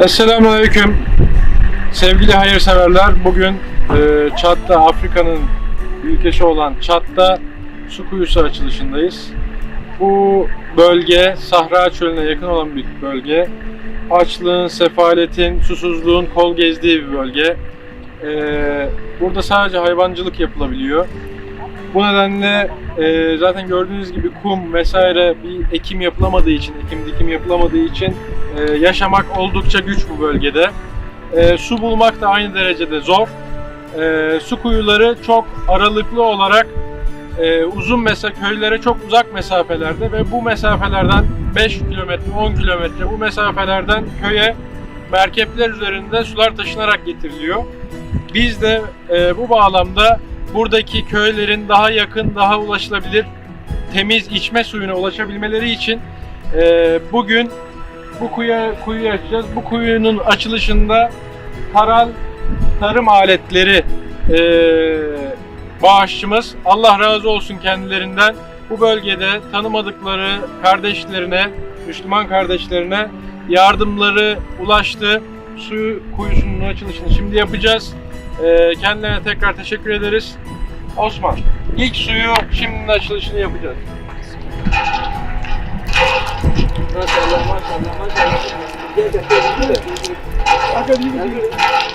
Esselamu Aleyküm. Sevgili hayırseverler, bugün e, Çat'ta, Afrika'nın ülkesi olan Çat'ta su kuyusu açılışındayız. Bu bölge Sahra Çölü'ne yakın olan bir bölge. Açlığın, sefaletin, susuzluğun kol gezdiği bir bölge. E, burada sadece hayvancılık yapılabiliyor. Bu nedenle e, zaten gördüğünüz gibi kum vesaire bir ekim yapılamadığı için, ekim dikim yapılamadığı için e, yaşamak oldukça güç bu bölgede. E, su bulmak da aynı derecede zor. E, su kuyuları çok aralıklı olarak e, uzun mesafe köylere çok uzak mesafelerde ve bu mesafelerden 5 kilometre, 10 kilometre bu mesafelerden köye merkepler üzerinde sular taşınarak getiriliyor. Biz de e, bu bağlamda buradaki köylerin daha yakın, daha ulaşılabilir, temiz içme suyuna ulaşabilmeleri için e, bugün bu kuyu, kuyuyu açacağız. Bu kuyunun açılışında taral tarım aletleri e, bağışçımız. Allah razı olsun kendilerinden. Bu bölgede tanımadıkları kardeşlerine, Müslüman kardeşlerine yardımları ulaştı. Su kuyusunun açılışını şimdi yapacağız. E, kendilerine tekrar teşekkür ederiz. Osman, ilk suyu şimdinin açılışını yapacağız. 大哥，你。